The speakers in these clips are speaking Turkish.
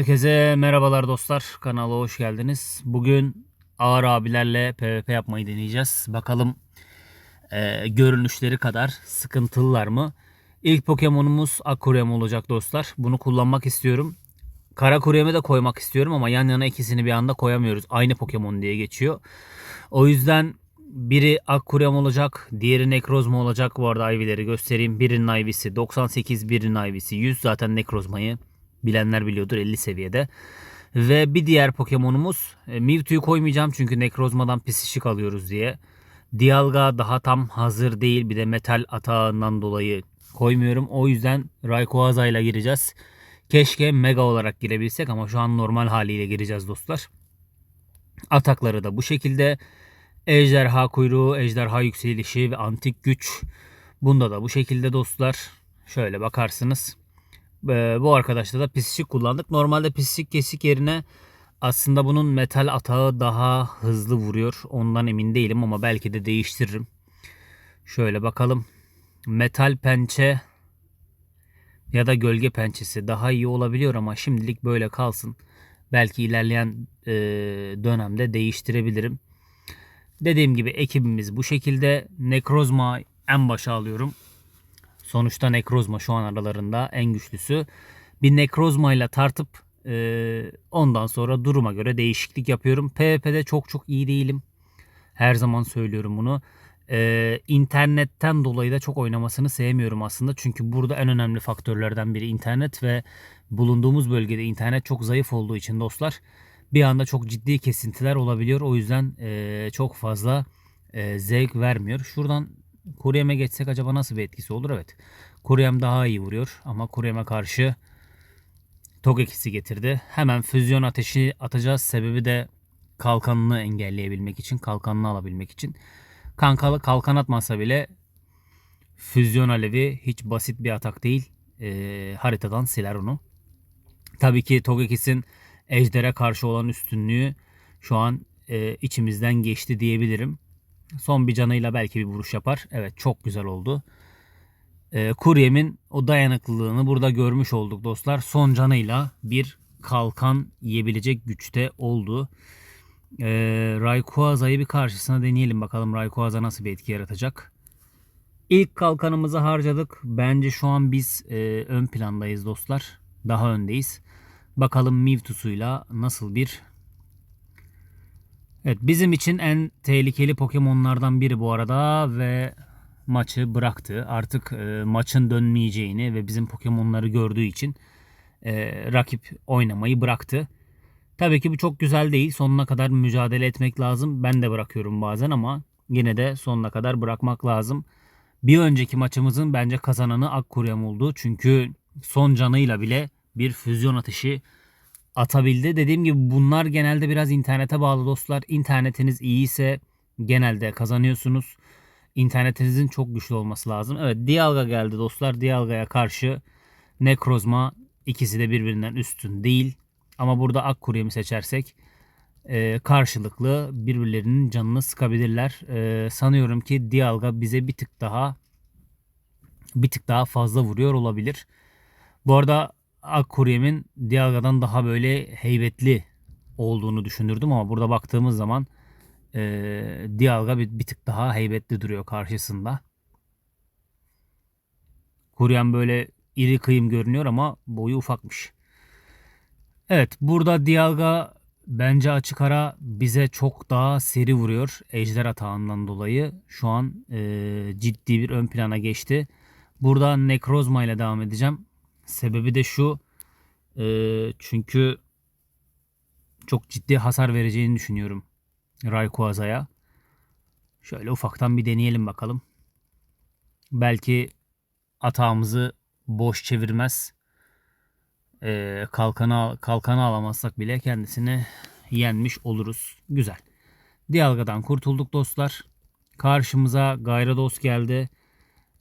Herkese merhabalar dostlar. Kanala hoş geldiniz. Bugün ağır abilerle PvP yapmayı deneyeceğiz. Bakalım e, görünüşleri kadar sıkıntılılar mı? İlk Pokemon'umuz Akuryam olacak dostlar. Bunu kullanmak istiyorum. Kara Kuryam'ı da koymak istiyorum ama yan yana ikisini bir anda koyamıyoruz. Aynı Pokemon diye geçiyor. O yüzden biri Akkuryam olacak, diğeri Nekrozma olacak. Bu arada Ivy'leri göstereyim. Birinin Ivy'si 98, birinin Ivy'si 100. Zaten Nekrozma'yı bilenler biliyordur 50 seviyede. Ve bir diğer Pokemon'umuz e, Mewtwo'yu koymayacağım çünkü Nekrozma'dan pisişik alıyoruz diye. Dialga daha tam hazır değil. Bir de metal atağından dolayı koymuyorum. O yüzden Rayquaza ile gireceğiz. Keşke Mega olarak girebilsek ama şu an normal haliyle gireceğiz dostlar. Atakları da bu şekilde. Ejderha kuyruğu, ejderha yükselişi ve antik güç. Bunda da bu şekilde dostlar. Şöyle bakarsınız. Ee, bu arkadaşta da pislik kullandık. Normalde pislik kesik yerine aslında bunun metal atağı daha hızlı vuruyor. Ondan emin değilim ama belki de değiştiririm. Şöyle bakalım. Metal pençe ya da gölge pençesi daha iyi olabiliyor ama şimdilik böyle kalsın. Belki ilerleyen e, dönemde değiştirebilirim. Dediğim gibi ekibimiz bu şekilde. Nekrozma en başa alıyorum. Sonuçta Nekrozma şu an aralarında en güçlüsü. Bir Nekrozma ile tartıp e, ondan sonra duruma göre değişiklik yapıyorum. PvP'de çok çok iyi değilim. Her zaman söylüyorum bunu. E, internetten dolayı da çok oynamasını sevmiyorum aslında. Çünkü burada en önemli faktörlerden biri internet ve bulunduğumuz bölgede internet çok zayıf olduğu için dostlar bir anda çok ciddi kesintiler olabiliyor. O yüzden e, çok fazla e, zevk vermiyor. Şuradan Kuryem'e geçsek acaba nasıl bir etkisi olur? Evet. Kuryem daha iyi vuruyor ama Kuryem'e karşı Togekis'i getirdi. Hemen füzyon ateşi atacağız. Sebebi de kalkanını engelleyebilmek için, kalkanını alabilmek için. Kankalı kalkan atmasa bile füzyon alevi hiç basit bir atak değil. E, haritadan siler onu. Tabii ki Togekis'in Ejder'e karşı olan üstünlüğü şu an e, içimizden geçti diyebilirim. Son bir canıyla belki bir vuruş yapar. Evet çok güzel oldu. E, Kuryem'in o dayanıklılığını burada görmüş olduk dostlar. Son canıyla bir kalkan yiyebilecek güçte oldu. E, Rayquaza'yı bir karşısına deneyelim bakalım Rayquaza nasıl bir etki yaratacak. İlk kalkanımızı harcadık. Bence şu an biz e, ön plandayız dostlar. Daha öndeyiz. Bakalım Mewtwo'suyla nasıl bir Evet bizim için en tehlikeli Pokemon'lardan biri bu arada ve maçı bıraktı. Artık e, maçın dönmeyeceğini ve bizim Pokemon'ları gördüğü için e, rakip oynamayı bıraktı. Tabii ki bu çok güzel değil. Sonuna kadar mücadele etmek lazım. Ben de bırakıyorum bazen ama yine de sonuna kadar bırakmak lazım. Bir önceki maçımızın bence kazananı Akkuryam oldu. Çünkü son canıyla bile bir füzyon atışı atabildi. Dediğim gibi bunlar genelde biraz internete bağlı dostlar. İnternetiniz iyiyse genelde kazanıyorsunuz. İnternetinizin çok güçlü olması lazım. Evet Dialga geldi dostlar. Dialga'ya karşı Nekrozma ikisi de birbirinden üstün değil. Ama burada Akkuryem'i seçersek e, karşılıklı birbirlerinin canını sıkabilirler. E, sanıyorum ki Dialga bize bir tık daha bir tık daha fazla vuruyor olabilir. Bu arada Akkuryem'in Dialga'dan daha böyle heybetli olduğunu düşünürdüm ama burada baktığımız zaman e, Dialga bir, bir tık daha heybetli duruyor karşısında. Kuryem böyle iri kıyım görünüyor ama boyu ufakmış. Evet burada Dialga bence açık ara bize çok daha seri vuruyor. Ejder atağından dolayı şu an e, ciddi bir ön plana geçti. Burada Nekrozma ile devam edeceğim. Sebebi de şu. E, çünkü çok ciddi hasar vereceğini düşünüyorum Rayquaza'ya. Şöyle ufaktan bir deneyelim bakalım. Belki atağımızı boş çevirmez. E, kalkanı, kalkanı alamazsak bile kendisini yenmiş oluruz. Güzel. Dialga'dan kurtulduk dostlar. Karşımıza Gyarados geldi.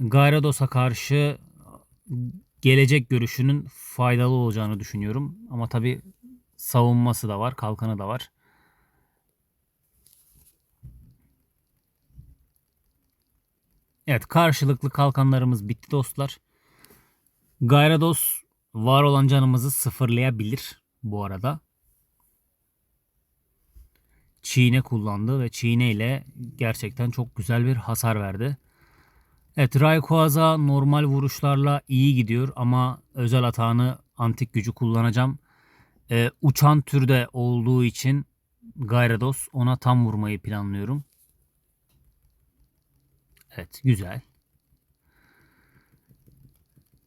Gyarados'a karşı gelecek görüşünün faydalı olacağını düşünüyorum. Ama tabi savunması da var, kalkanı da var. Evet karşılıklı kalkanlarımız bitti dostlar. Gyarados var olan canımızı sıfırlayabilir. bu arada. Çiğne kullandı ve çiğne ile gerçekten çok güzel bir hasar verdi. Evet Rayquaza normal vuruşlarla iyi gidiyor ama özel atağını antik gücü kullanacağım. Ee, uçan türde olduğu için Gyarados ona tam vurmayı planlıyorum. Evet güzel.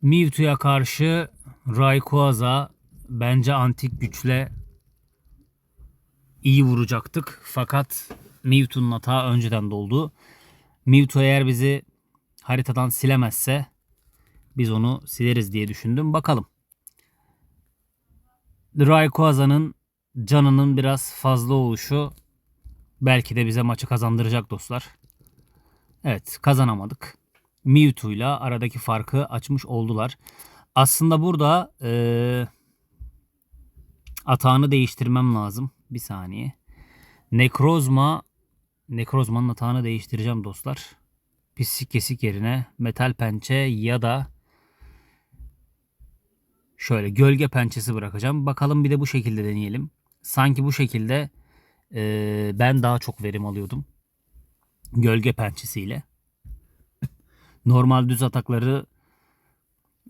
Mewtwo'ya karşı Rayquaza bence antik güçle iyi vuracaktık. Fakat Mewtwo'nun hata önceden doldu. Mewtwo eğer bizi haritadan silemezse biz onu sileriz diye düşündüm. Bakalım. Rayquaza'nın canının biraz fazla oluşu belki de bize maçı kazandıracak dostlar. Evet kazanamadık. Mewtwo ile aradaki farkı açmış oldular. Aslında burada ee, atağını değiştirmem lazım. Bir saniye. Nekrozma Nekrozma'nın atağını değiştireceğim dostlar. Pislik kesik yerine metal pençe ya da şöyle gölge pençesi bırakacağım. Bakalım bir de bu şekilde deneyelim. Sanki bu şekilde e, ben daha çok verim alıyordum. Gölge pençesiyle. Normal düz atakları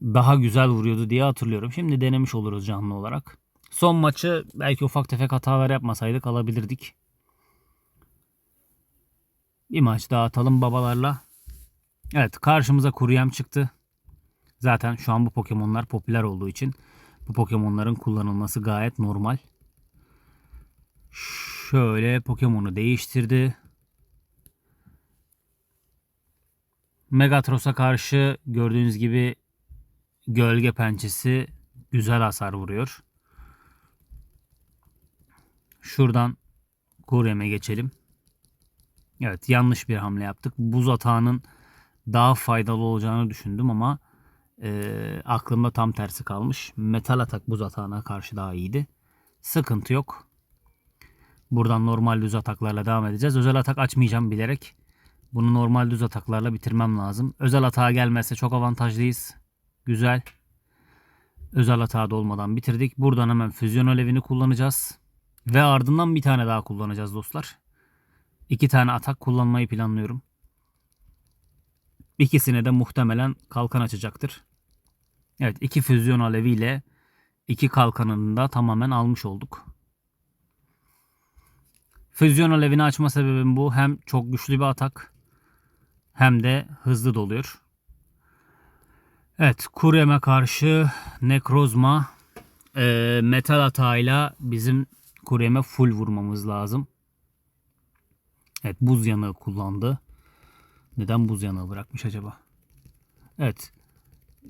daha güzel vuruyordu diye hatırlıyorum. Şimdi denemiş oluruz canlı olarak. Son maçı belki ufak tefek hatalar yapmasaydık alabilirdik. Bir maç daha atalım babalarla. Evet karşımıza Kuruyem çıktı. Zaten şu an bu Pokemon'lar popüler olduğu için bu Pokemon'ların kullanılması gayet normal. Şöyle Pokemon'u değiştirdi. Megatros'a karşı gördüğünüz gibi gölge pençesi güzel hasar vuruyor. Şuradan Kuruyem'e geçelim. Evet yanlış bir hamle yaptık. Buz atağının daha faydalı olacağını düşündüm ama e, aklımda tam tersi kalmış. Metal atak buz atağına karşı daha iyiydi. Sıkıntı yok. Buradan normal düz ataklarla devam edeceğiz. Özel atak açmayacağım bilerek. Bunu normal düz ataklarla bitirmem lazım. Özel atağa gelmezse çok avantajlıyız. Güzel. Özel hata da olmadan bitirdik. Buradan hemen füzyon alevini kullanacağız. Ve ardından bir tane daha kullanacağız dostlar. İki tane atak kullanmayı planlıyorum. İkisine de muhtemelen kalkan açacaktır. Evet iki füzyon aleviyle iki kalkanını da tamamen almış olduk. Füzyon alevini açma sebebim bu. Hem çok güçlü bir atak hem de hızlı doluyor. Evet Kurem'e karşı Nekrozma e, metal atağıyla bizim Kurem'e full vurmamız lazım. Evet buz yanığı kullandı. Neden buz yanığı bırakmış acaba? Evet.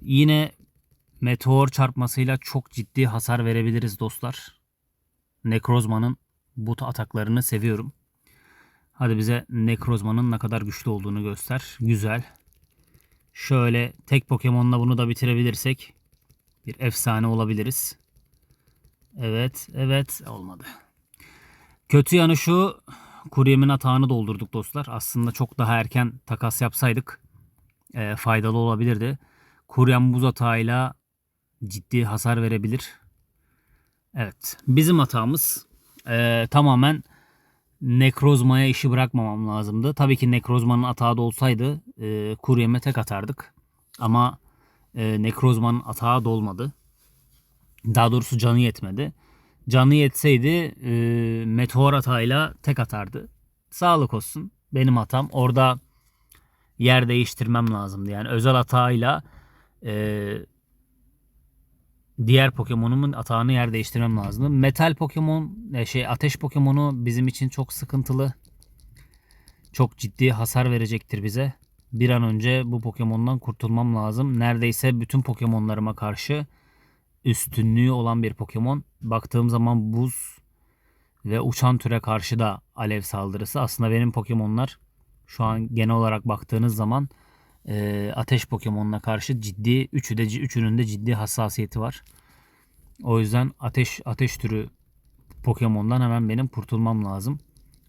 Yine meteor çarpmasıyla çok ciddi hasar verebiliriz dostlar. Nekrozma'nın but ataklarını seviyorum. Hadi bize Nekrozma'nın ne kadar güçlü olduğunu göster. Güzel. Şöyle tek Pokemon'la bunu da bitirebilirsek bir efsane olabiliriz. Evet, evet olmadı. Kötü yanı şu Kuryemin atağını doldurduk dostlar. Aslında çok daha erken takas yapsaydık e, faydalı olabilirdi. Kuryem buz atağıyla ciddi hasar verebilir. Evet. Bizim hatamız e, tamamen Nekrozma'ya işi bırakmamam lazımdı. Tabii ki Nekrozma'nın atağı da olsaydı e, Kuryem'e tek atardık. Ama e, Nekrozma'nın atağı da olmadı. Daha doğrusu canı yetmedi. Canı yetseydi e, meteor hatayla tek atardı. Sağlık olsun. Benim hatam. Orada yer değiştirmem lazımdı. Yani özel hatayla e, diğer Pokemon'umun atağını yer değiştirmem lazımdı. Metal Pokemon, e, şey ateş Pokemon'u bizim için çok sıkıntılı. Çok ciddi hasar verecektir bize. Bir an önce bu Pokemon'dan kurtulmam lazım. Neredeyse bütün Pokemon'larıma karşı üstünlüğü olan bir Pokemon. Baktığım zaman buz ve uçan türe karşı da alev saldırısı. Aslında benim Pokemon'lar şu an genel olarak baktığınız zaman e, ateş Pokemon'una karşı ciddi üçü de üçünün de ciddi hassasiyeti var. O yüzden ateş ateş türü Pokemon'dan hemen benim kurtulmam lazım.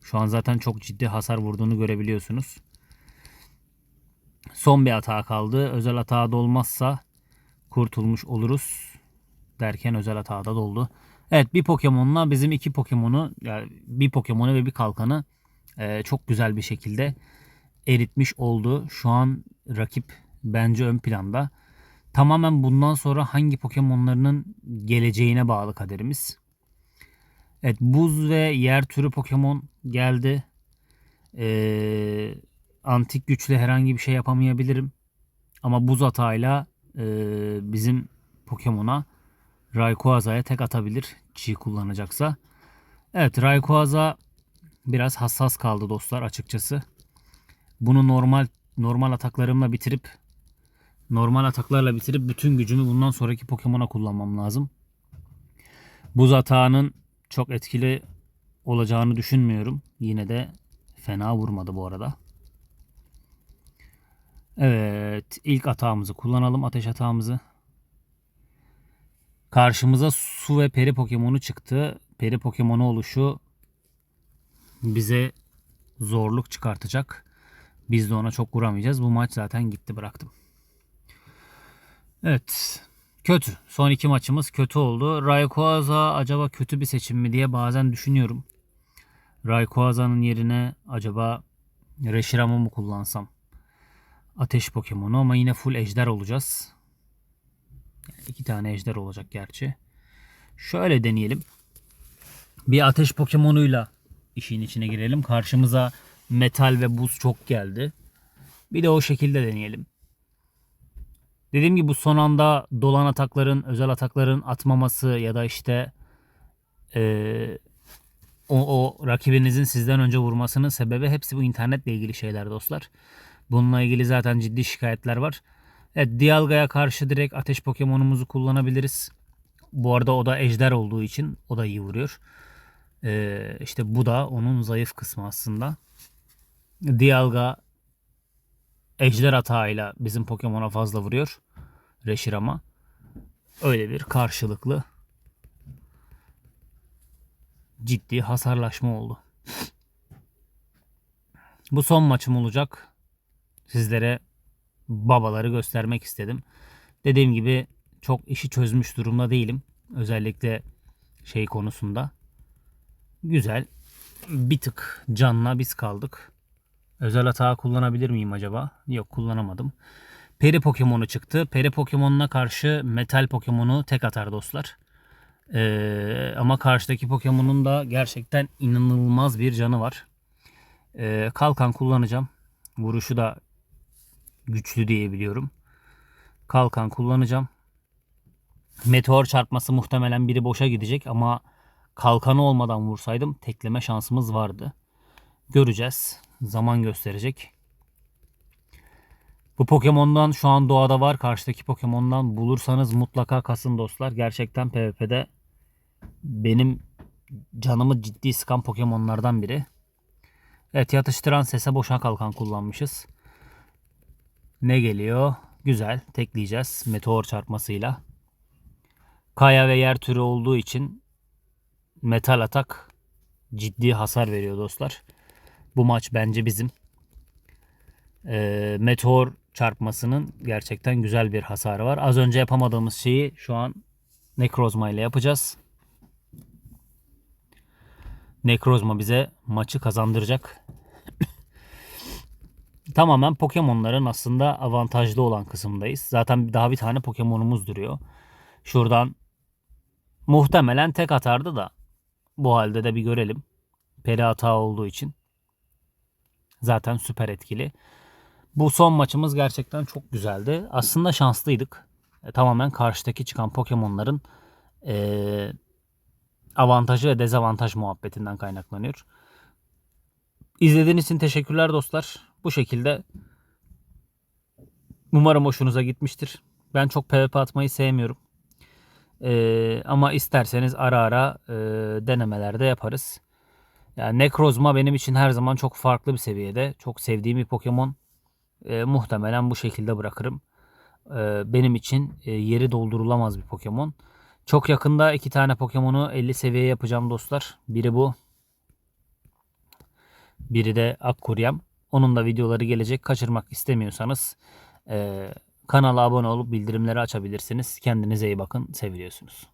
Şu an zaten çok ciddi hasar vurduğunu görebiliyorsunuz. Son bir hata kaldı. Özel hata da olmazsa kurtulmuş oluruz. Derken özel hata da doldu. Evet bir Pokemon'la bizim iki Pokemon'u yani bir Pokemon'u ve bir kalkanı e, çok güzel bir şekilde eritmiş oldu. Şu an rakip bence ön planda. Tamamen bundan sonra hangi Pokemon'larının geleceğine bağlı kaderimiz. Evet buz ve yer türü Pokemon geldi. Ee, antik güçle herhangi bir şey yapamayabilirim. Ama buz atağıyla e, bizim Pokemon'a Rayquaza'ya tek atabilir. Çiğ kullanacaksa. Evet Rayquaza biraz hassas kaldı dostlar açıkçası. Bunu normal normal ataklarımla bitirip normal ataklarla bitirip bütün gücümü bundan sonraki Pokemon'a kullanmam lazım. Buz atağının çok etkili olacağını düşünmüyorum. Yine de fena vurmadı bu arada. Evet, ilk atağımızı kullanalım, ateş atağımızı. Karşımıza su ve peri Pokemon'u çıktı. Peri Pokemon'u oluşu bize zorluk çıkartacak. Biz de ona çok vuramayacağız. Bu maç zaten gitti bıraktım. Evet. Kötü. Son iki maçımız kötü oldu. Rayquaza acaba kötü bir seçim mi diye bazen düşünüyorum. Rayquaza'nın yerine acaba Reshiram'ı mı kullansam? Ateş Pokemon'u ama yine full ejder olacağız. Yani iki tane ejder olacak gerçi. Şöyle deneyelim. Bir ateş Pokemon'uyla işin içine girelim. Karşımıza metal ve buz çok geldi. Bir de o şekilde deneyelim. Dediğim gibi bu son anda dolan atakların, özel atakların atmaması ya da işte ee, o, o rakibinizin sizden önce vurmasının sebebi hepsi bu internetle ilgili şeyler dostlar. Bununla ilgili zaten ciddi şikayetler var. Evet Dialga'ya karşı direkt ateş Pokemon'umuzu kullanabiliriz. Bu arada o da ejder olduğu için o da iyi vuruyor. Ee, işte bu da onun zayıf kısmı aslında. Dialga ejder atağıyla bizim Pokemon'a fazla vuruyor. Reshiram'a. Öyle bir karşılıklı ciddi hasarlaşma oldu. Bu son maçım olacak. Sizlere babaları göstermek istedim. Dediğim gibi çok işi çözmüş durumda değilim. Özellikle şey konusunda. Güzel. Bir tık canla biz kaldık. Özel hata kullanabilir miyim acaba? Yok kullanamadım. Peri Pokemon'u çıktı. Peri Pokemon'una karşı Metal Pokemon'u tek atar dostlar. Ee, ama karşıdaki Pokemon'un da gerçekten inanılmaz bir canı var. Ee, kalkan kullanacağım. Vuruşu da güçlü diyebiliyorum. Kalkan kullanacağım. Meteor çarpması muhtemelen biri boşa gidecek ama kalkanı olmadan vursaydım tekleme şansımız vardı. Göreceğiz. Zaman gösterecek. Bu Pokemon'dan şu an doğada var. Karşıdaki Pokemon'dan bulursanız mutlaka kasın dostlar. Gerçekten PvP'de benim canımı ciddi sıkan Pokemon'lardan biri. Evet yatıştıran sese boşa kalkan kullanmışız. Ne geliyor? Güzel. Tekleyeceğiz meteor çarpmasıyla. Kaya ve yer türü olduğu için metal atak ciddi hasar veriyor dostlar. Bu maç bence bizim. Ee, meteor çarpmasının gerçekten güzel bir hasarı var. Az önce yapamadığımız şeyi şu an Necrozma ile yapacağız. Necrozma bize maçı kazandıracak. Tamamen Pokemon'ların aslında avantajlı olan kısımdayız. Zaten daha bir tane Pokemon'umuz duruyor. Şuradan muhtemelen tek atardı da bu halde de bir görelim. Peri hata olduğu için. Zaten süper etkili. Bu son maçımız gerçekten çok güzeldi. Aslında şanslıydık. E, tamamen karşıdaki çıkan Pokemon'ların e, avantajı ve dezavantaj muhabbetinden kaynaklanıyor. İzlediğiniz için teşekkürler dostlar. Bu şekilde umarım hoşunuza gitmiştir. Ben çok PvP atmayı sevmiyorum. Ee, ama isterseniz ara ara e, denemelerde yaparız. Yani Necrozma benim için her zaman çok farklı bir seviyede. Çok sevdiğim bir Pokemon. Ee, muhtemelen bu şekilde bırakırım. Ee, benim için e, yeri doldurulamaz bir Pokemon. Çok yakında iki tane Pokemon'u 50 seviye yapacağım dostlar. Biri bu. Biri de Akkuryam. Onun da videoları gelecek. Kaçırmak istemiyorsanız e, Kanala abone olup bildirimleri açabilirsiniz. Kendinize iyi bakın. Seviliyorsunuz.